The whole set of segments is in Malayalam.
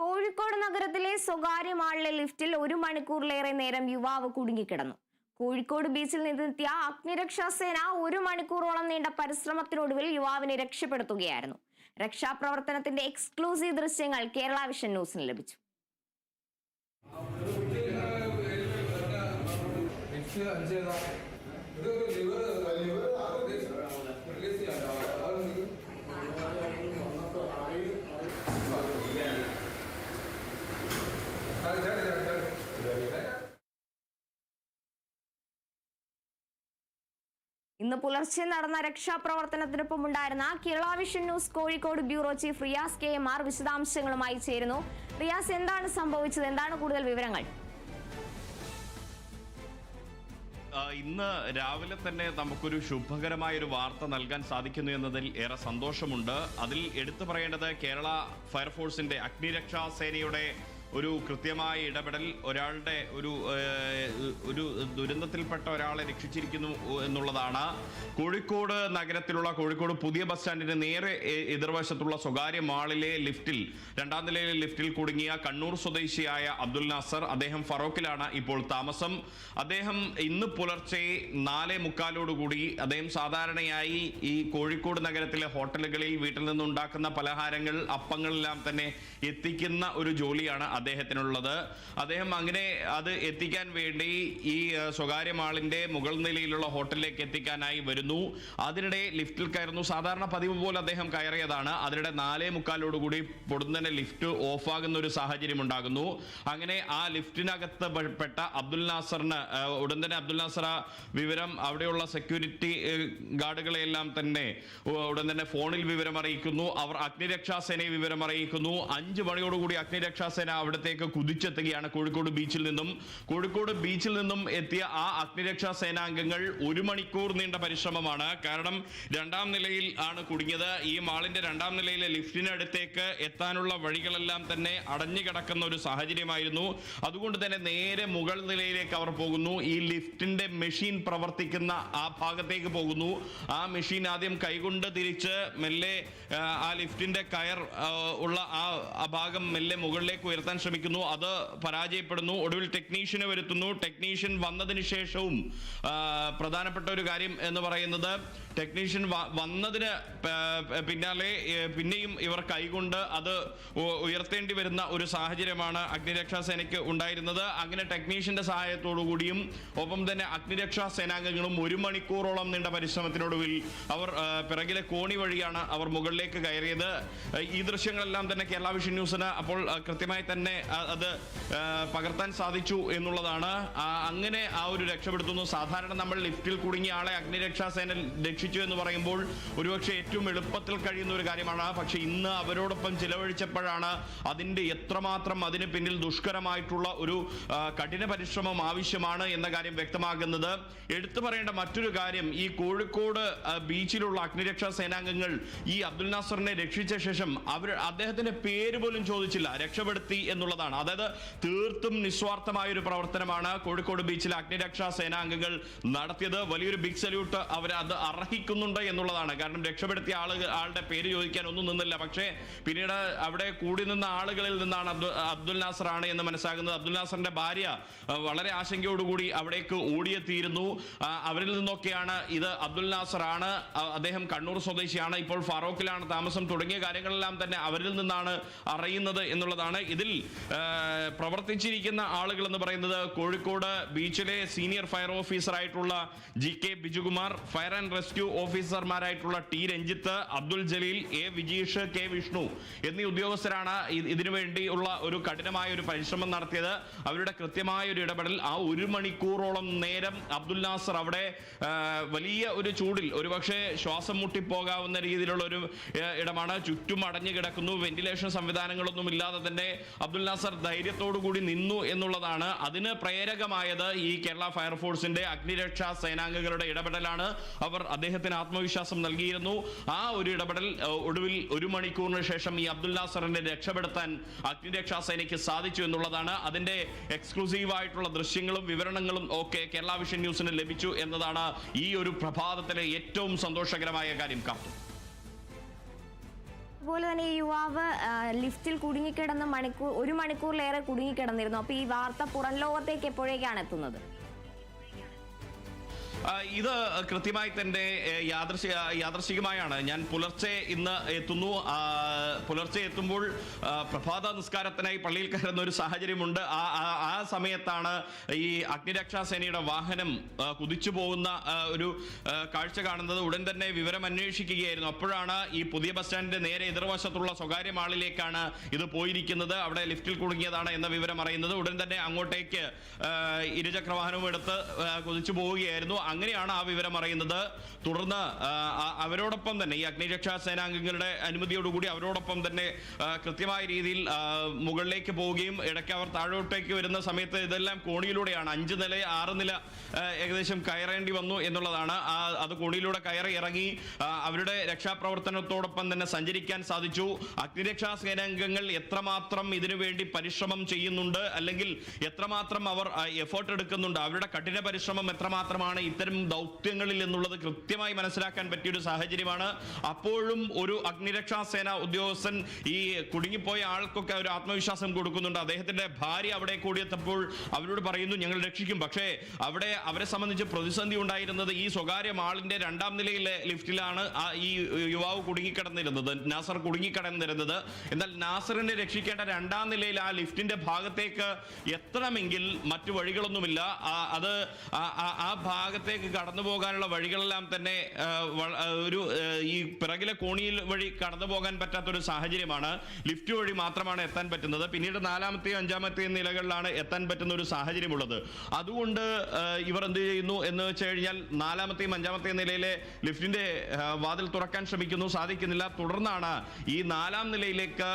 കോഴിക്കോട് നഗരത്തിലെ സ്വകാര്യ മാളിലെ ലിഫ്റ്റിൽ ഒരു മണിക്കൂറിലേറെ നേരം യുവാവ് കുടുങ്ങിക്കിടന്നു. കോഴിക്കോട് ബീച്ചിൽ നിന്നെത്തിയ അഗ്നിരക്ഷാ സേന ഒരു മണിക്കൂറോളം നീണ്ട പരിശ്രമത്തിനൊടുവിൽ യുവാവിനെ രക്ഷപ്പെടുത്തുകയായിരുന്നു. രക്ഷാപ്രവർത്തനത്തിന്റെ എക്സ്ക്ലൂസീവ് ദൃശ്യങ്ങൾ കേരള വിഷൻ ന്യൂസിന് ലഭിച്ചു. ഇന്ന് പുലർച്ചെ നടന്ന രക്ഷാപ്രവർത്തനത്തിനൊപ്പം ഉണ്ടായിരുന്ന Kerala vision news Kozhikode bureau chief Riyas K M R വിശദാംശങ്ങളുമായി ചേരുന്നു. റിയാസ് എന്താണ് സംഭവിച്ചത്? എന്താണ് കൂടുതൽ വിവരങ്ങൾ? ഇന്ന് രാവിലെ തന്നെ നമുക്കൊരു ശുഭകരമായ ഒരു വാർത്ത നൽകാൻ സാധിക്കുന്നു എന്നതിൽ ഏറെ സന്തോഷമുണ്ട്. അതിൽ എടുത്തു പറയേണ്ടത് കേരള ഫയർഫോഴ്സിന്റെ അഗ്നിരക്ഷാ സേനയുടെ ഒരു കൃത്യമായ ഇടപെടൽ ഒരാളുടെ ഒരു ഒരു ദുരന്തത്തിൽപ്പെട്ട ഒരാളെ രക്ഷിച്ചിരിക്കുന്നു എന്നുള്ളതാണ്. കോഴിക്കോട് നഗരത്തിലുള്ള കോഴിക്കോട് പുതിയ ബസ് സ്റ്റാൻഡിന് നേരെ എതിർവശത്തുള്ള സ്വകാര്യ മാളിലെ ലിഫ്റ്റിൽ രണ്ടാം നിലയിലെ ലിഫ്റ്റിൽ കുടുങ്ങിയ കണ്ണൂർ സ്വദേശിയായ അബ്ദുൽ നാസർ അദ്ദേഹം ഫറോക്കിലാണ് ഇപ്പോൾ താമസം. അദ്ദേഹം ഇന്ന് പുലർച്ചെ നാലേ മുക്കാലോടുകൂടി അദ്ദേഹം സാധാരണയായി ഈ കോഴിക്കോട് നഗരത്തിലെ ഹോട്ടലുകളിൽ വീട്ടിൽ നിന്നുണ്ടാക്കുന്ന പലഹാരങ്ങൾ അപ്പങ്ങളെല്ലാം തന്നെ എത്തിക്കുന്ന ഒരു ജോലിയാണ് അദ്ദേഹത്തിനുള്ളത്. അദ്ദേഹം അങ്ങനെ അത് എത്തിക്കാൻ വേണ്ടി ഈ സ്വകാര്യ മാളിന്റെ മുകൾ നിലയിലുള്ള ഹോട്ടലിലേക്ക് എത്തിക്കാനായി വരുന്നു. അതിനിടെ ലിഫ്റ്റിൽ കയറുന്നു. സാധാരണ പതിവ് പോലെ അദ്ദേഹം കയറിയതാണ്. അതിനിടെ നാലേ മുക്കാലോടുകൂടി പൊടുന്നനെ ലിഫ്റ്റ് ഓഫാകുന്ന ഒരു സാഹചര്യം ഉണ്ടാകുന്നു. അങ്ങനെ ആ ലിഫ്റ്റിനകത്ത് പെട്ട അബ്ദുൽ നാസറിന് ഉടൻ തന്നെ അബ്ദുൽ നാസർ ആ വിവരം അവിടെയുള്ള സെക്യൂരിറ്റി ഗാർഡുകളെല്ലാം തന്നെ ഉടൻ തന്നെ ഫോണിൽ വിവരം അറിയിക്കുന്നു അവർ അഗ്നിരക്ഷാസേനയെ വിവരം അറിയിക്കുന്നു അഞ്ച് മണിയോടുകൂടി അഗ്നിരക്ഷാ സേന അവിടത്തേക്ക് കുതിച്ചെത്തുകയാണ് കോഴിക്കോട് ബീച്ചിൽ നിന്നും. കോഴിക്കോട് ബീച്ചിൽ നിന്നും എത്തിയ ആ അഗ്നിരക്ഷാ സേനാംഗങ്ങൾ ഒരു മണിക്കൂർ നീണ്ട പരിശ്രമമാണ്. കാരണം രണ്ടാം നിലയിൽ ആണ് കുടുങ്ങിയത്. ഈ മാളിന്റെ രണ്ടാം നിലയിലെ ലിഫ്റ്റിനടുത്തേക്ക് എത്താനുള്ള വഴികളെല്ലാം തന്നെ അടഞ്ഞു കിടക്കുന്ന ഒരു സാഹചര്യമായിരുന്നു. അതുകൊണ്ട് തന്നെ നേരെ മുകൾ നിലയിലേക്ക് അവർ പോകുന്നു. ഈ ലിഫ്റ്റിന്റെ മെഷീൻ പ്രവർത്തിക്കുന്ന ആ ഭാഗത്തേക്ക് പോകുന്നു. ആ മെഷീൻ ആദ്യം കൈകൊണ്ട് തിരിച്ച് മെല്ലെ ആ, ലിഫ്റ്റിന്റെ കയർ ഉള്ള ആ ഭാഗം മെല്ലെ മുകളിലേക്ക് ഉയർത്താൻ ശ്രമിക്കുന്നു. അത് പരാജയപ്പെടുന്നു. ഒടുവിൽ ടെക്നീഷ്യനെ വരുത്തുന്നു. ടെക്നീഷ്യൻ വന്നതിന് ശേഷവും പ്രധാനപ്പെട്ട ഒരു കാര്യം എന്ന് പറയുന്നത് ടെക്നീഷ്യൻ വന്നതിന് പിന്നാലെ പിന്നെയും ഇവർ കൈകൊണ്ട് അത് ഉയർത്തേണ്ടി വരുന്ന ഒരു സാഹചര്യമാണ് അഗ്നിരക്ഷാ സേനയ്ക്ക് ഉണ്ടായിരുന്നത്. അങ്ങനെ ടെക്നീഷ്യന്റെ സഹായത്തോടു കൂടിയും ഒപ്പം തന്നെ അഗ്നിരക്ഷാ സേനാംഗങ്ങളും ഒരു മണിക്കൂറോളം നീണ്ട പരിശ്രമത്തിനൊടുവിൽ അവർ പിറകിലെ കോണി വഴിയാണ് അവർ മുകളിലേക്ക് കയറിയത്. ഈ ദൃശ്യങ്ങളെല്ലാം തന്നെ കേരള വിഷൻ ന്യൂസിന് അപ്പോൾ കൃത്യമായി തന്നെ അത് പകർത്താൻ സാധിച്ചു എന്നുള്ളതാണ്. അങ്ങനെ ആ ഒരു രക്ഷപ്പെടുത്തുന്നു. സാധാരണ നമ്മൾ ലിഫ്റ്റിൽ കുടുങ്ങിയ ആളെ അഗ്നിരക്ഷാ സേന രക്ഷിച്ചു എന്ന് പറയുമ്പോൾ ഒരുപക്ഷെ ഏറ്റവും എളുപ്പത്തിൽ കഴിയുന്ന ഒരു കാര്യമാണ്. പക്ഷെ ഇന്ന് അവരോടൊപ്പം ചിലവഴിച്ചപ്പോഴാണ് അതിന്റെ എത്രമാത്രം അതിന് പിന്നിൽ ദുഷ്കരമായിട്ടുള്ള ഒരു കഠിന പരിശ്രമം ആവശ്യമാണ് എന്ന കാര്യം വ്യക്തമാകുന്നത്. എടുത്തു പറയേണ്ട മറ്റൊരു കാര്യം ഈ കോഴിക്കോട് ബീച്ചിലുള്ള അഗ്നിരക്ഷാ സേനാംഗങ്ങൾ ഈ അബ്ദുൽ നാസറിനെ രക്ഷിച്ച ശേഷം അവർ അദ്ദേഹത്തിന്റെ പേര് പോലും ചോദിച്ചില്ല. രക്ഷപ്പെടുത്തി എന്നുള്ളതാണ്. അതായത് തീർത്തും നിസ്വാർത്ഥമായ ഒരു പ്രവർത്തനമാണ് കോഴിക്കോട് ബീച്ചിലെ അഗ്നിരക്ഷാ സേനാംഗങ്ങൾ നടത്തിയത്. വലിയൊരു ബിഗ് സല്യൂട്ട് അവർ അത് അർഹിക്കുന്നുണ്ട് എന്നുള്ളതാണ്. കാരണം രക്ഷപ്പെടുത്തിയ ആളുകൾ ആളുടെ പേര് ചോദിക്കാൻ ഒന്നും നിന്നില്ല. പക്ഷേ പിന്നീട് അവിടെ കൂടി നിന്ന ആളുകളിൽ നിന്നാണ് അബ്ദുൽ നാസർ ആണ് എന്ന് മനസ്സിലാകുന്നത് അബ്ദുൽ നാസറിന്റെ ഭാര്യ വളരെ ആശങ്കയോടുകൂടി അവിടേക്ക് ഓടിയെത്തിയിരുന്നു. അവരിൽ നിന്നൊക്കെയാണ് ഇത് അബ്ദുൽ നാസർ ആണ്. അദ്ദേഹം കണ്ണൂർ സ്വദേശിയാണ്. ഇപ്പോൾ ഫാറൂഖിലാണ് താമസം. തുടങ്ങിയ കാര്യങ്ങളെല്ലാം തന്നെ അവരിൽ നിന്നാണ് അറിയുന്നത് എന്നുള്ളതാണ്. ഇതിൽ പ്രവർത്തിച്ചിരിക്കുന്ന ആളുകൾ എന്ന് പറയുന്നത് കോഴിക്കോട് ബീച്ചിലെ സീനിയർ ഫയർ ഓഫീസർ ആയിട്ടുള്ള G K Bijukumar fire and rescue ഓഫീസർമാരായിട്ടുള്ള T Ranjith Abdul Jaleel A Vijeesh K Vishnu എന്നീ ഉദ്യോഗസ്ഥരാണ് ഇതിനുവേണ്ടി ഇതിനു വേണ്ടിയുള്ള ഒരു കഠിനമായ ഒരു പരിശ്രമം നടത്തിയത്. അവരുടെ കൃത്യമായ ഒരു ഇടപെടൽ ആ ഒരു മണിക്കൂറോളം നേരം അബ്ദുൽ നാസർ അവിടെ വലിയ ഒരു ചൂടിൽ ഒരുപക്ഷെ ശ്വാസം മുട്ടിപ്പോകാവുന്ന രീതിയിലുള്ള ഒരു ഇടമാണ്. ചുറ്റും അടഞ്ഞു കിടക്കുന്നു. വെന്റിലേഷൻ സംവിധാനങ്ങളൊന്നും ഇല്ലാതെ തന്നെ അബ്ദുൽ നാസർ കൂടി നിന്നു എന്നുള്ളതാണ്. അതിന് പ്രേരകമായത് ഈ കേരള ഫയർഫോഴ്സിന്റെ അഗ്നിരക്ഷാ സേനാംഗങ്ങളുടെ ഇടപെടലാണ്. അവർ അദ്ദേഹത്തിന് ആത്മവിശ്വാസം നൽകിയിരുന്നു. ആ ഒരു ഇടപെടൽ ഒടുവിൽ ഒരു മണിക്കൂറിന് ശേഷം ഈ അബ്ദുൽ നാസറിനെ രക്ഷപ്പെടുത്താൻ അഗ്നിരക്ഷാ സേനയ്ക്ക് സാധിച്ചു എന്നുള്ളതാണ്. അതിന്റെ എക്സ്ക്ലൂസീവ് ആയിട്ടുള്ള ദൃശ്യങ്ങളും വിവരണങ്ങളും ഒക്കെ കേരള വിഷൻ ന്യൂസിന് ലഭിച്ചു എന്നതാണ് ഈ ഒരു പ്രഭാതത്തിലെ ഏറ്റവും സന്തോഷകരമായ കാര്യം. കാത്തു അതുപോലെ തന്നെ ഈ യുവാവ് ലിഫ്റ്റിൽ കുടുങ്ങിക്കിടന്ന് മണിക്കൂർ ഒരു മണിക്കൂറിലേറെ കുടുങ്ങിക്കിടന്നിരുന്നു. അപ്പൊ ഈ വാർത്ത പുറം ലോകത്തേക്ക് എപ്പോഴേക്കാണ് എത്തുന്നത്? ഇത് കൃത്യമായി തന്നെ ഏ, യാദൃശിക യാദൃശികമായാണ് ഞാൻ പുലർച്ചെ ഇന്ന് എത്തുന്നു. പുലർച്ചെ എത്തുമ്പോൾ പ്രഭാത നിസ്കാരത്തിനായി പള്ളിയിൽ കയറുന്ന ഒരു സാഹചര്യമുണ്ട്. ആ ആ- സമയത്താണ് ഈ അഗ്നിരക്ഷാ സേനയുടെ വാഹനം കുതിച്ചു പോകുന്ന ഒരു കാഴ്ച കാണുന്നത്. ഉടൻ തന്നെ വിവരം അന്വേഷിക്കുകയായിരുന്നു. അപ്പോഴാണ് ഈ പുതിയ ബസ് സ്റ്റാൻഡിന്റെ നേരെ എതിർവശത്തുള്ള സ്വകാര്യ മാളിലേക്കാണ് ഇത് പോയിരിക്കുന്നത്. അവിടെ ലിഫ്റ്റിൽ കുടുങ്ങിയതാണ് എന്ന വിവരം അറിയുന്നത്. ഉടൻ തന്നെ അങ്ങോട്ടേക്ക് ഇരുചക്രവാഹനവും ഇരുചക്ര വാഹനവും എടുത്ത് കുതിച്ചു പോവുകയായിരുന്നു. അങ്ങനെയാണ് ആ വിവരം അറിയുന്നത്. തുടർന്ന് അവരോടൊപ്പം തന്നെ ഈ അഗ്നിരക്ഷാ സേനാംഗങ്ങളുടെ അനുമതിയോടുകൂടി അവരോടൊപ്പം തന്നെ കൃത്യമായ രീതിയിൽ മുകളിലേക്ക് പോവുകയും ഇടയ്ക്ക് അവർ താഴോട്ടേക്ക് വരുന്ന സമയത്ത് ഇതെല്ലാം കോണിയിലൂടെയാണ്. അഞ്ച് നില ആറ് നില ഏകദേശം കയറേണ്ടി വന്നു എന്നുള്ളതാണ്. അത് കോണിയിലൂടെ കയറി ഇറങ്ങി അവരുടെ രക്ഷാപ്രവർത്തനത്തോടൊപ്പം തന്നെ സഞ്ചരിക്കാൻ സാധിച്ചു. അഗ്നിരക്ഷാ സേനാംഗങ്ങൾ എത്രമാത്രം ഇതിനുവേണ്ടി പരിശ്രമം ചെയ്യുന്നുണ്ട് അല്ലെങ്കിൽ എത്രമാത്രം അവർ എഫേർട്ട് എടുക്കുന്നുണ്ട് അവരുടെ കഠിന പരിശ്രമം എത്രമാത്രമാണ് ഇത്തരം ദൗത്യങ്ങളിൽ എന്നുള്ളത് കൃത്യമായി മനസ്സിലാക്കാൻ പറ്റിയൊരു സാഹചര്യമാണ്. അപ്പോഴും ഒരു അഗ്നിരക്ഷാ സേന ഉദ്യോഗസ്ഥൻ ഈ കുടുങ്ങിപ്പോയ ആൾക്കൊക്കെ ഒരു ആത്മവിശ്വാസം കൊടുക്കുന്നുണ്ട്. അദ്ദേഹത്തിന്റെ ഭാര്യ അവിടെ കൂടിയെത്തപ്പോൾ അവരോട് പറയുന്നു ഞങ്ങൾ രക്ഷിക്കും. പക്ഷേ അവിടെ അവരെ സംബന്ധിച്ച് പ്രതിസന്ധി ഉണ്ടായിരുന്നത് ഈ സ്വകാര്യ മാളിന്റെ രണ്ടാം നിലയിലെ ലിഫ്റ്റിലാണ് ഈ യുവാവ് കുടുങ്ങിക്കിടന്നിരുന്നത് നാസർ കുടുങ്ങിക്കിടന്നിരുന്നത്. എന്നാൽ നാസറിനെ രക്ഷിക്കേണ്ട രണ്ടാം നിലയിൽ ആ ലിഫ്റ്റിന്റെ ഭാഗത്തേക്ക് എത്തണമെങ്കിൽ മറ്റു വഴികളൊന്നുമില്ല. അത് ആ- ആ ഭാഗത്തേക്ക് കടന്നു പോകാനുള്ള വഴികളെല്ലാം തന്നെ ഒരു ഈ പിറകിലെ കോണിയിൽ വഴി കടന്നു പോകാൻ പറ്റാത്തൊരു സാഹചര്യമാണ്. ലിഫ്റ്റ് വഴി മാത്രമാണ് എത്താൻ പറ്റുന്നത്. പിന്നീട് നാലാമത്തെയും അഞ്ചാമത്തെയും നിലകളിലാണ് എത്താൻ പറ്റുന്ന ഒരു സാഹചര്യമുള്ളത്. അതുകൊണ്ട് ഇവർ എന്ത് ചെയ്യുന്നു എന്ന് വെച്ച് കഴിഞ്ഞാൽ നാലാമത്തെയും അഞ്ചാമത്തെയും നിലയിലെ ലിഫ്റ്റിന്റെ വാതിൽ തുറക്കാൻ ശ്രമിക്കുന്നു. സാധിക്കുന്നില്ല. തുടർന്നാണ് ഈ നാലാം നിലയിലേക്ക്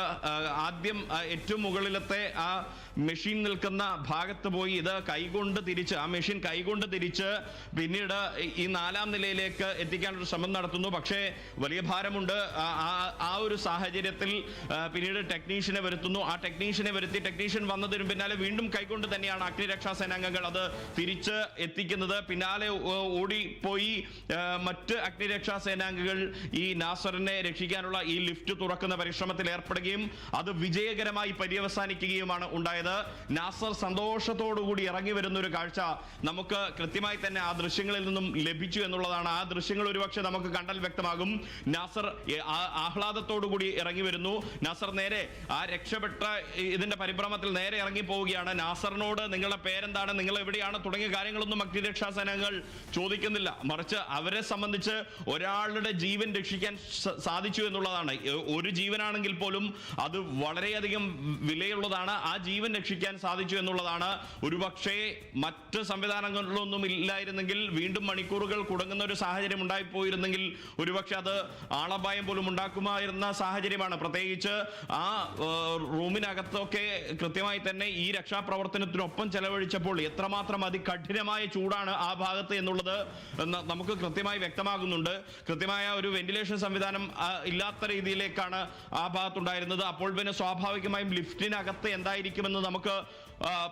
ആദ്യം ഏറ്റവും മുകളിലത്തെ ആ മെഷീൻ നിൽക്കുന്ന ഭാഗത്ത് പോയി ഇത് കൈകൊണ്ട് തിരിച്ച് ആ മെഷീൻ കൈകൊണ്ട് തിരിച്ച് പിന്നീട് ഈ- നാലാം നിലയിലേക്ക് എത്തിക്കാനൊരു ശ്രമം നടത്തുന്നു. പക്ഷേ വലിയ ഭാരമുണ്ട്. ആ- ഒരു സാഹചര്യത്തിൽ പിന്നീട് ടെക്നീഷ്യനെ വരുത്തുന്നു. ആ ടെക്നീഷ്യനെ വരുത്തി ടെക്നീഷ്യൻ വന്നതിന് പിന്നാലെ വീണ്ടും കൈകൊണ്ട് തന്നെയാണ് അഗ്നിരക്ഷാ സേനാംഗങ്ങൾ അത് തിരിച്ച് എത്തിക്കുന്നത്. പിന്നാലെ ഓടിപ്പോയി മറ്റ് അഗ്നിരക്ഷാ സേനാംഗങ്ങൾ ഈ നാസറിനെ രക്ഷിക്കാനുള്ള ഈ ലിഫ്റ്റ് തുറക്കുന്ന പരിശ്രമത്തിൽ ഏർപ്പെടുകയും അത് വിജയകരമായി പര്യവസാനിക്കുകയുമാണ് ഉണ്ടായത്. നാസർ സന്തോഷത്തോടുകൂടി ഇറങ്ങി വരുന്ന ഒരു കാഴ്ച നമുക്ക് കൃത്യമായി തന്നെ ആ ദൃശ്യങ്ങളിൽ നിന്നും ലഭിച്ചു എന്നുള്ളതാണ്. ആ ദൃശ്യങ്ങൾ ഒരുപക്ഷെ നമുക്ക് കണ്ടാൽ വ്യക്തമാകും. നാസർ ആഹ്ലാദത്തോടുകൂടി ഇറങ്ങി വരുന്നു. നാസർ നേരെ ആ രക്ഷപ്പെട്ട ഇതിന്റെ പരിഭ്രമത്തിൽ നേരെ ഇറങ്ങി പോവുകയാണ്. നാസറിനോട് നിങ്ങളുടെ പേരെന്താണ്? നിങ്ങൾ എവിടെയാണ്? തുടങ്ങിയ കാര്യങ്ങളൊന്നും അഗ്നിരക്ഷാ സേനകൾ ചോദിക്കുന്നില്ല. മറിച്ച് അവരെ സംബന്ധിച്ച് ഒരാളുടെ ജീവൻ രക്ഷിക്കാൻ സാധിച്ചു എന്നുള്ളതാണ്. ഒരു ജീവനാണെങ്കിൽ പോലും അത് വളരെയധികം വിലയുള്ളതാണ്. ആ ജീവൻ രക്ഷിക്കാൻ സാധിച്ചു എന്നുള്ളതാണ്. ഒരുപക്ഷെ മറ്റ് സംവിധാനങ്ങളിലൊന്നും ഇല്ലായിരുന്നെങ്കിൽ വീണ്ടും മണിക്കൂറുകൾ കുടുങ്ങുന്ന ഒരു സാഹചര്യം ഉണ്ടായിപ്പോയിരുന്നെങ്കിൽ ഒരുപക്ഷെ അത് ആളപായം പോലും ഉണ്ടാക്കുമായിരുന്ന സാഹചര്യമാണ്. പ്രത്യേകിച്ച് ആ റൂമിനകത്തൊക്കെ കൃത്യമായി തന്നെ ഈ രക്ഷാപ്രവർത്തനത്തിനൊപ്പം ചെലവഴിച്ചപ്പോൾ എത്രമാത്രം അതികഠിനമായ ചൂടാണ് ആ ഭാഗത്ത് എന്നുള്ളത് നമുക്ക് കൃത്യമായി വ്യക്തമാകുന്നുണ്ട്. കൃത്യമായ ഒരു വെന്റിലേഷൻ സംവിധാനം ഇല്ലാത്ത രീതിയിലേക്കാണ് ആ ഭാഗത്തുണ്ടായിരുന്നത്. അപ്പോൾ പിന്നെ സ്വാഭാവികമായും ലിഫ്റ്റിനകത്ത് എന്തായിരിക്കുമെന്ന് നമുക്ക്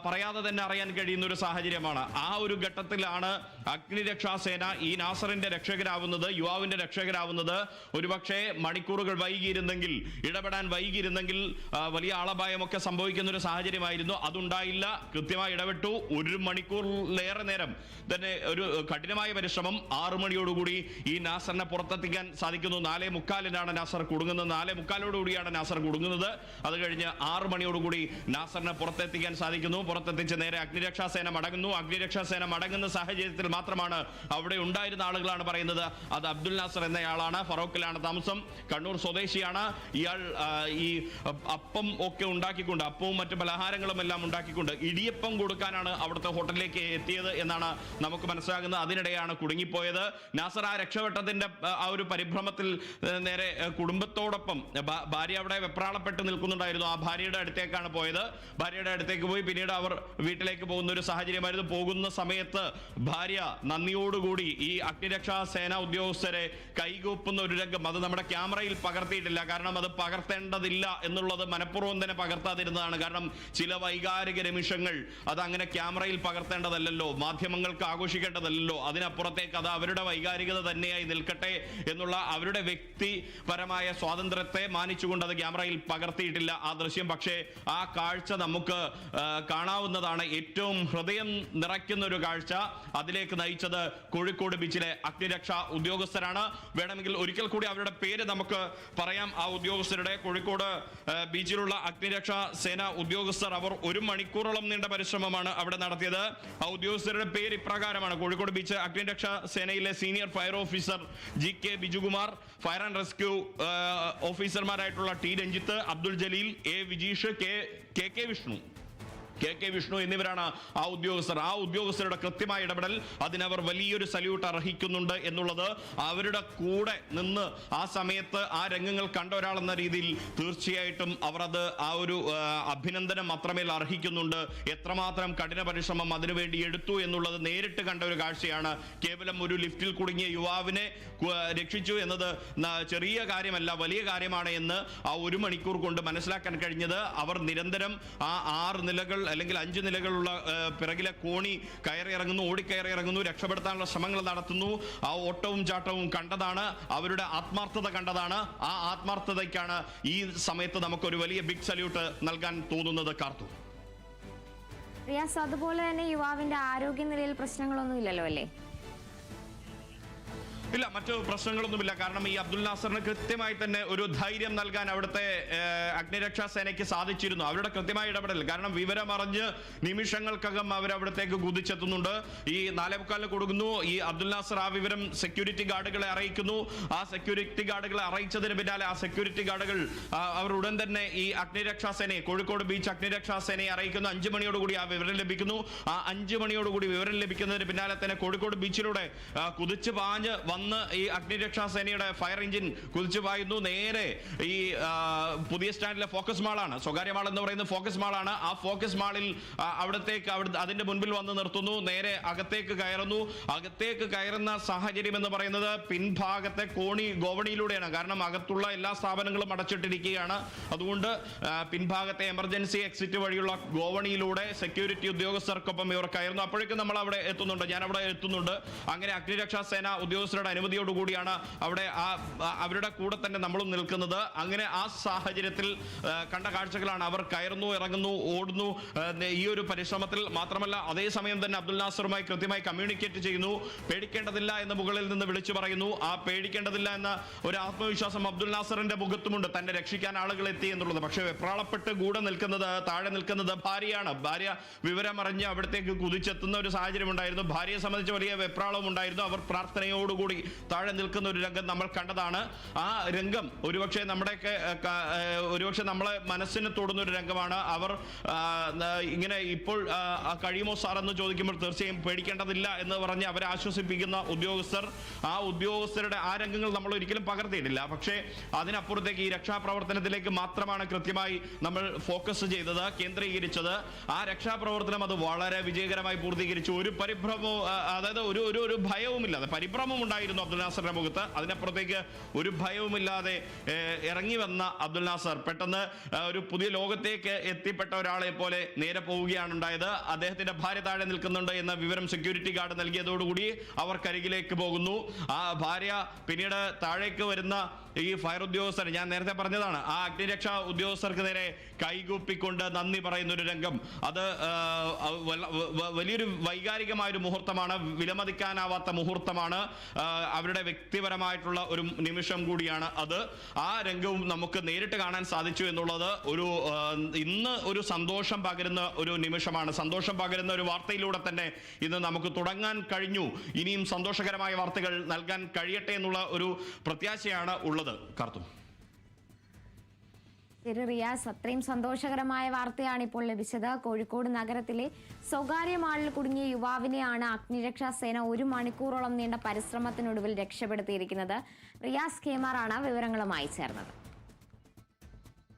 പറയാതെ തന്നെ അറിയാൻ കഴിയുന്ന ഒരു സാഹചര്യമാണ്. ആ ഒരു ഘട്ടത്തിലാണ് അഗ്നിരക്ഷാസേന ഈ നാസറിന്റെ രക്ഷകരാവുന്നത് യുവാവിന്റെ രക്ഷകരാവുന്നത്. ഒരുപക്ഷെ മണിക്കൂറുകൾ വൈകിയിരുന്നെങ്കിൽ ഇടപെടാൻ വൈകിയിരുന്നെങ്കിൽ വലിയ ആളപായമൊക്കെ സംഭവിക്കുന്ന ഒരു സാഹചര്യമായിരുന്നു. അതുണ്ടായില്ല. കൃത്യമായി ഇടപെട്ടു. ഒരു മണിക്കൂറിലേറെ നേരം തന്നെ ഒരു കഠിനമായ പരിശ്രമം. ആറു മണിയോടുകൂടി ഈ നാസറിനെ പുറത്തെത്തിക്കാൻ സാധിക്കുന്നു. നാലേ മുക്കാലിനാണ് നാസർ കുടുങ്ങുന്നത്. നാലേ മുക്കാലോടുകൂടിയാണ് നാസർ കുടുങ്ങുന്നത്. അത് കഴിഞ്ഞ് ആറു മണിയോടുകൂടി നാസറിനെ പുറത്തെത്തിക്കാൻ സാധിക്കുന്നു. പുറത്തെത്തിച്ച് നേരെ അഗ്നിരക്ഷാ സേന മടങ്ങുന്നു. അഗ്നിരക്ഷാ സേന മടങ്ങുന്ന സാഹചര്യത്തിൽ മാത്രമാണ് അവിടെ ഉണ്ടായിരുന്ന ആളുകളാണ് പറയുന്നത്. അത് അബ്ദുൽ നാസർ എന്നയാളാണ്. ഫറോക്കിലാണ് താമസം. കണ്ണൂർ സ്വദേശിയാണ്. ഇയാൾ ഈ അപ്പം ഒക്കെ ഉണ്ടാക്കിക്കൊണ്ട് അപ്പവും മറ്റു പലഹാരങ്ങളും എല്ലാം ഉണ്ടാക്കിക്കൊണ്ട് ഇടിയപ്പം കൊടുക്കാനാണ് അവിടുത്തെ ഹോട്ടലിലേക്ക് എത്തിയത് എന്നാണ് നമുക്ക് മനസ്സിലാകുന്നത്. അതിനിടെയാണ് കുടുങ്ങിപ്പോയത്. നാസർ ആ രക്ഷപ്പെട്ടതിന്റെ ആ ഒരു പരിഭ്രമത്തിൽ നേരെ കുടുംബത്തോടൊപ്പം ഭാര്യ അവിടെ വെപ്രാളപ്പെട്ട് നിൽക്കുന്നുണ്ടായിരുന്നു. ആ ഭാര്യയുടെ അടുത്തേക്കാണ് പോയത്. ഭാര്യയുടെ അടുത്തേക്ക് പോയി. പിന്നീട് അവർ വീട്ടിലേക്ക് പോകുന്ന ഒരു സാഹചര്യമായിരുന്നു. പോകുന്ന സമയത്ത് ഭാര്യ നന്ദിയോടുകൂടി ഈ അഗ്നിരക്ഷാ സേന ഉദ്യോഗസ്ഥരെ കൈകൂപ്പുന്ന ഒരു രംഗം അത് നമ്മുടെ ക്യാമറയിൽ പകർത്തിയിട്ടില്ല. കാരണം അത് പകർത്തേണ്ടതില്ല എന്നുള്ളത് മനഃപൂർവം തന്നെ പകർത്താതിരുന്നതാണ്. കാരണം ചില വൈകാരിക നിമിഷങ്ങൾ അത് അങ്ങനെ ക്യാമറയിൽ പകർത്തേണ്ടതല്ലോ മാധ്യമങ്ങൾക്ക് ആഘോഷിക്കേണ്ടതല്ലോ അതിനപ്പുറത്തേക്ക് അത് അവരുടെ വൈകാരികത തന്നെയായി നിൽക്കട്ടെ എന്നുള്ള അവരുടെ വ്യക്തിപരമായ സ്വാതന്ത്ര്യത്തെ മാനിച്ചുകൊണ്ട് അത് ക്യാമറയിൽ പകർത്തിയിട്ടില്ല ആ ദൃശ്യം. പക്ഷേ ആ കാഴ്ച നമുക്ക് കാണാവുന്നതാണ് ഏറ്റവും ഹൃദയം നിറയ്ക്കുന്ന ഒരു കാഴ്ച. അതിലേക്ക് നയിച്ചത് കോഴിക്കോട് ബീച്ചിലെ അഗ്നിരക്ഷാ ഉദ്യോഗസ്ഥരാണ്. വേണമെങ്കിൽ ഒരിക്കൽ കൂടി അവരുടെ പേര് നമുക്ക് പറയാം. ആ ഉദ്യോഗസ്ഥരുടെ കോഴിക്കോട് ബീച്ചിലുള്ള അഗ്നിരക്ഷാ സേന ഉദ്യോഗസ്ഥർ അവർ ഒരു മണിക്കൂറോളം നീണ്ട പരിശ്രമമാണ് അവിടെ നടത്തിയത്. ആ ഉദ്യോഗസ്ഥരുടെ പേര് ഇപ്രകാരമാണ്. കോഴിക്കോട് ബീച്ച് അഗ്നിരക്ഷാ സേനയിലെ senior fire officer G K Bijukumar fire and rescue ഓഫീസർമാരായിട്ടുള്ള T Ranjith Abdul Jaleel A Vijeesh K K K Vishnu. K K Vishnu എന്നിവരാണ് ആ ഉദ്യോഗസ്ഥർ. ആ ഉദ്യോഗസ്ഥരുടെ കൃത്യമായ ഇടപെടൽ അതിനവർ വലിയൊരു സല്യൂട്ട് അർഹിക്കുന്നുണ്ട് എന്നുള്ളത് അവരുടെ കൂടെ നിന്ന് ആ സമയത്ത് ആ രംഗങ്ങൾ കണ്ട ഒരാളെന്ന രീതിയിൽ തീർച്ചയായിട്ടും അവർ അത് ആ ഒരു അഭിനന്ദനം മാത്രമേ അർഹിക്കുന്നുണ്ട്. എത്രമാത്രം കഠിന പരിശ്രമം അതിനുവേണ്ടി എടുത്തു എന്നുള്ളത് നേരിട്ട് കണ്ട ഒരു കാഴ്ചയാണ്. കേവലം ഒരു ലിഫ്റ്റിൽ കുടുങ്ങിയ യുവാവിനെ രക്ഷിച്ചു എന്നത് ചെറിയ കാര്യമല്ല വലിയ കാര്യമാണ് എന്ന് ആ ഒരു മണിക്കൂർ കൊണ്ട് മനസ്സിലാക്കാൻ കഴിഞ്ഞത്. അവർ നിരന്തരം ആ ആറ് നിലകൾ അല്ലെങ്കിൽ അഞ്ച് നിലകളുള്ള പിറകിലെ കോണി കയറി ഇറങ്ങുന്നു ഓടിക്കയറി ഇറങ്ങുന്നു രക്ഷപ്പെടുത്താനുള്ള ശ്രമങ്ങൾ നടത്തുന്നു. ആ ഓട്ടവും ചാട്ടവും കണ്ടതാണ് അവരുടെ ആത്മാർത്ഥത കണ്ടതാണ്. ആ ആത്മാർത്ഥതയ്ക്കാണ് ഈ സമയത്ത് നമുക്കൊരു വലിയ ബിഗ് സല്യൂട്ട് നൽകാൻ തോന്നുന്നത് കാർത്തു. റിയാസ് അതുപോലെ തന്നെ യുവാവിന്റെ ആരോഗ്യനിലയിൽ പ്രശ്നങ്ങളൊന്നും ഇല്ലല്ലോ അല്ലേ? ഇല്ല മറ്റു പ്രശ്നങ്ങളൊന്നുമില്ല. കാരണം ഈ അബ്ദുൽ നാസറിന് കൃത്യമായി തന്നെ ഒരു ധൈര്യം നൽകാൻ അവിടുത്തെ അഗ്നിരക്ഷാ സേനയ്ക്ക് സാധിച്ചിരുന്നു. അവരുടെ കൃത്യമായ ഇടപെടൽ. കാരണം വിവരം അറിഞ്ഞ് നിമിഷങ്ങൾക്കകം അവർ അവിടത്തേക്ക് കുതിച്ചെത്തുന്നുണ്ട്. ഈ നാലേ മുക്കാലിന് കൊടുക്കുന്നു. ഈ അബ്ദുൽ നാസർ ആ വിവരം സെക്യൂരിറ്റി ഗാർഡുകളെ അറിയിക്കുന്നു. ആ സെക്യൂരിറ്റി ഗാർഡുകളെ അറിയിച്ചതിന് പിന്നാലെ ആ സെക്യൂരിറ്റി ഗാർഡുകൾ അവർ ഉടൻ തന്നെ ഈ അഗ്നിരക്ഷാ സേനയെ കോഴിക്കോട് ബീച്ച് അഗ്നിരക്ഷാ സേനയെ അറിയിക്കുന്നു. അഞ്ചു മണിയോടുകൂടി ആ വിവരം ലഭിക്കുന്നു. ആ അഞ്ചു മണിയോടുകൂടി വിവരം ലഭിക്കുന്നതിന് പിന്നാലെ തന്നെ കോഴിക്കോട് ബീച്ചിലൂടെ കുതിച്ചു പാഞ്ഞ് ഈ അഗ്നിരക്ഷാ സേനയുടെ ഫയർ എഞ്ചിൻ കുതിച്ചു പായുന്നു. നേരെ ഈ പുതിയ സ്റ്റാൻഡിലെ ഫോക്കസ് മാളാണ്. സ്വകാര്യ മാൾ എന്ന് പറയുന്ന ഫോക്കസ് മാളാണ്. ആ ഫോക്കസ് മാളിൽ അവിടത്തേക്ക് അവിടെ അതിന്റെ മുൻപിൽ വന്ന് നിർത്തുന്നു. നേരെ അകത്തേക്ക് കയറുന്നു. അകത്തേക്ക് കയറുന്ന സാഹചര്യം എന്ന് പറയുന്നത് പിൻഭാഗത്തെ കോണി ഗോവണിയിലൂടെയാണ്. കാരണം അകത്തുള്ള എല്ലാ സ്ഥാപനങ്ങളും അടച്ചിട്ടിരിക്കുകയാണ്. അതുകൊണ്ട് പിൻഭാഗത്തെ എമർജൻസി എക്സിറ്റ് വഴിയുള്ള ഗോവണിയിലൂടെ സെക്യൂരിറ്റി ഉദ്യോഗസ്ഥർക്കൊപ്പം ഇവർ കയറുന്നു. അപ്പോഴേക്കും നമ്മൾ അവിടെ എത്തുന്നുണ്ട്. ഞാൻ അവിടെ എത്തുന്നുണ്ട്. അങ്ങനെ അഗ്നിരക്ഷാ സേന ഉദ്യോഗസ്ഥരുടെ അനുമതിയോടുകൂടിയാണ് അവിടെ ആ അവരുടെ കൂടെ തന്നെ നമ്മളും നിൽക്കുന്നത്. അങ്ങനെ ആ സാഹചര്യത്തിൽ കണ്ട കാഴ്ചകളാണ് അവർ കയറുന്നു ഇറങ്ങുന്നു ഓടുന്നു. ഈ ഒരു പരിശ്രമത്തിൽ മാത്രമല്ല അതേസമയം തന്നെ അബ്ദുൽ നാസറുമായി കൃത്യമായി കമ്മ്യൂണിക്കേറ്റ് ചെയ്യുന്നു. പേടിക്കേണ്ടതില്ല എന്ന് മുകളിൽ നിന്ന് വിളിച്ചു പറയുന്നു. ആ പേടിക്കേണ്ടതില്ല എന്ന ഒരു ആത്മവിശ്വാസം അബ്ദുൽ നാസറിന്റെ മുഖത്തുമുണ്ട്. തന്നെ രക്ഷിക്കാൻ ആളുകൾ എത്തി എന്നുള്ളത്. പക്ഷേ വെപ്രാളപ്പെട്ട് കൂടെ നിൽക്കുന്നത് താഴെ നിൽക്കുന്നത് ഭാര്യയാണ്. ഭാര്യ വിവരമറിഞ്ഞ് അവിടത്തേക്ക് കുതിച്ചെത്തുന്ന ഒരു സാഹചര്യം ഉണ്ടായിരുന്നു ഭാര്യയെ സംബന്ധിച്ച് വലിയ വെപ്രാളവും ഉണ്ടായിരുന്നു അവർ പ്രാർത്ഥനയോടുകൂടി താഴെ നിൽക്കുന്ന ഒരു രംഗം നമ്മൾ കണ്ടതാണ്. ആ രംഗം ഒരുപക്ഷെ നമ്മുടെയൊക്കെ ഒരുപക്ഷെ നമ്മളെ മനസ്സിന് തൊടുന്ന ഒരു രംഗമാണ്. അവർ ഇങ്ങനെ ഇപ്പോൾ കഴിയുമോ സാർ എന്ന് ചോദിക്കുമ്പോൾ തീർച്ചയായും പേടിക്കേണ്ടതില്ല എന്ന് പറഞ്ഞ് അവരെ ആശ്വസിപ്പിക്കുന്ന ഉദ്യോഗസ്ഥർ ആ ഉദ്യോഗസ്ഥരുടെ ആ രംഗങ്ങൾ നമ്മൾ ഒരിക്കലും പകർത്തിയിട്ടില്ല. പക്ഷേ അതിനപ്പുറത്തേക്ക് ഈ രക്ഷാപ്രവർത്തനത്തിലേക്ക് മാത്രമാണ് കൃത്യമായി നമ്മൾ ഫോക്കസ് ചെയ്തത് കേന്ദ്രീകരിച്ചത്. ആ രക്ഷാപ്രവർത്തനം അത് വളരെ വിജയകരമായി പൂർത്തീകരിച്ചു. ഒരു പരിഭ്രമവും അതായത് ഒരു ഒരു ഭയവുമില്ലാതെ പരിഭ്രമം ഉണ്ടായിരുന്നു അബ്ദുൽ നാസറിന്റെ മുഖത്ത്. അതിനപ്പുറത്തേക്ക് ഒരു ഭയവുമില്ലാതെ ഇറങ്ങി വന്ന അബ്ദുൽ നാസർ പെട്ടെന്ന് ഒരു പുതിയ ലോകത്തേക്ക് എത്തിപ്പെട്ട ഒരാളെ പോലെ നേരെ പോവുകയാണ് ഉണ്ടായത്. അദ്ദേഹത്തിന്റെ ഭാര്യ താഴെ നിൽക്കുന്നുണ്ട് എന്ന വിവരം സെക്യൂരിറ്റി ഗാർഡ് നൽകിയതോടുകൂടി അവർ കരികിലേക്ക് പോകുന്നു. ആ ഭാര്യ പിന്നീട് താഴേക്ക് വരുന്ന ഈ ഫയർ ഉദ്യോഗസ്ഥർ ഞാൻ നേരത്തെ പറഞ്ഞതാണ് ആ അഗ്നിരക്ഷാ ഉദ്യോഗസ്ഥർക്ക് നേരെ കൈകൂപ്പിക്കൊണ്ട് നന്ദി പറയുന്ന ഒരു രംഗം. അത് വലിയൊരു വൈകാരികമായ ഒരു മുഹൂർത്തമാണ് വിലമതിക്കാനാവാത്ത മുഹൂർത്തമാണ് അവരുടെ വ്യക്തിപരമായിട്ടുള്ള ഒരു നിമിഷം കൂടിയാണ് അത്. ആ രംഗവും നമുക്ക് നേരിട്ട് കാണാൻ സാധിച്ചു എന്നുള്ളത് ഒരു ഇന്ന് ഒരു സന്തോഷം പകരുന്ന ഒരു നിമിഷമാണ്. സന്തോഷം പകരുന്ന ഒരു വാർത്തയിലൂടെ തന്നെ ഇന്ന് നമുക്ക് തുടങ്ങാൻ കഴിഞ്ഞു. ഇനിയും സന്തോഷകരമായ വാർത്തകൾ നൽകാൻ കഴിയട്ടെ എന്നുള്ള ഒരു പ്രത്യാശയാണ് ഉള്ളത് കാർത്തും. റിയാസ് അത്രയും സന്തോഷകരമായ വാർത്തയാണ് ഇപ്പോൾ ലഭിച്ചത്. കോഴിക്കോട് നഗരത്തിലെ സ്വകാര്യ മാളിൽ കുടുങ്ങിയ യുവാവിനെയാണ് അഗ്നിരക്ഷാ സേന ഒരു മണിക്കൂറോളം നീണ്ട പരിശ്രമത്തിനൊടുവിൽ രക്ഷപ്പെടുത്തിയിരിക്കുന്നത്. റിയാസ് കേമാറാണ് വിവരങ്ങളുമായി ചേർന്നത്.